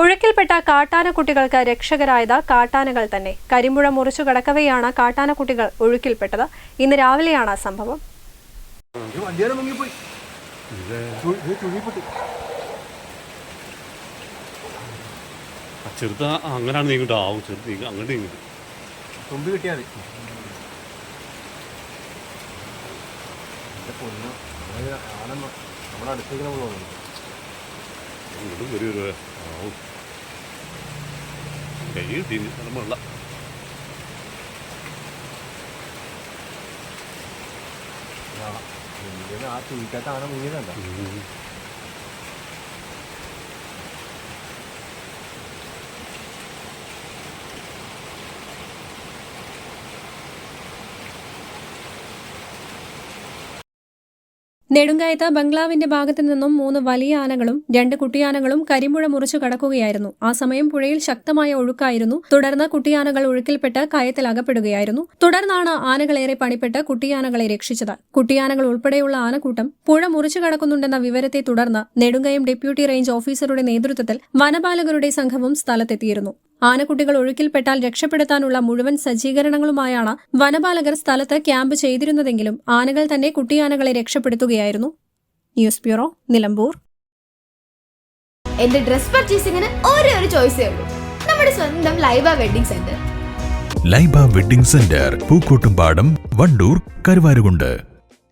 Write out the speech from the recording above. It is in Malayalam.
ഒഴുക്കിൽപ്പെട്ട കാട്ടാനക്കുട്ടികൾക്ക് രക്ഷകരായത് കാട്ടാനകൾ തന്നെ. കരിമ്പുഴ മുറിച്ചു കടക്കവെയാണ് കാട്ടാനക്കുട്ടികൾ ഒഴുക്കിൽപ്പെട്ടത്. ഇന്ന് രാവിലെയാണ് സംഭവം. ചെറുത അങ്ങനെയാണ് നീങ്ങിട്ട് ആവും ചെറുത് നീങ്ങ അങ്ങോട്ട് നീങ്ങിട്ട് തുമ്പി കിട്ടിയാൽ മതി. നമ്മുടെ അടുത്തേക്ക് നമ്മൾ അങ്ങോട്ടും വരും. കൈ കിട്ടി നമ്മളുള്ള ആ ആന മുങ്ങിയതല്ല നെടുങ്കായത്ത് ബംഗ്ലാവിന്റെ ഭാഗത്തു നിന്നും മൂന്ന് വലിയ ആനകളും രണ്ട് കുട്ടിയാനകളും കരിമ്പുഴ മുറിച്ചു കടക്കുകയായിരുന്നു. ആ സമയം പുഴയിൽ ശക്തമായ ഒഴുക്കായിരുന്നു. തുടർന്ന് കുട്ടിയാനകൾ ഒഴുക്കിൽപ്പെട്ട് കയത്തിൽ അകപ്പെടുകയായിരുന്നു. തുടർന്നാണ് ആനകളേറെ പണിപ്പെട്ട് കുട്ടിയാനകളെ രക്ഷിച്ചത്. കുട്ടിയാനകൾ ഉൾപ്പെടെയുള്ള ആനക്കൂട്ടം പുഴ മുറിച്ചു കടക്കുന്നുണ്ടെന്ന വിവരത്തെ തുടർന്ന് നെടുങ്കയം ഡെപ്യൂട്ടി റേഞ്ച് ഓഫീസറുടെ നേതൃത്വത്തിൽ വനപാലകരുടെ സംഘവും സ്ഥലത്തെത്തിയിരുന്നു. ആനക്കുട്ടികൾ ഒഴുക്കിൽപ്പെട്ടാൽ രക്ഷപ്പെടുത്താനുള്ള മുഴുവൻ സജ്ജീകരണങ്ങളുമായാണ് വനപാലകർ സ്ഥലത്ത് ക്യാമ്പ് ചെയ്തിരുന്നതെങ്കിലും ആനകൾ തന്നെ കുട്ടിയാനകളെ രക്ഷപ്പെടുത്തുകയായിരുന്നു. News bureau Nilambur. എന്റെ ഡ്രസ് പർച്ചേസിംഗിന് ഒരേ ഒരു ചോയ്സേ ഉള്ളൂ. നമ്മുടെ സ്വന്തം Laiba wedding centre. Laiba wedding centre Pookkottumpadam Wandoor Karuvarakundu.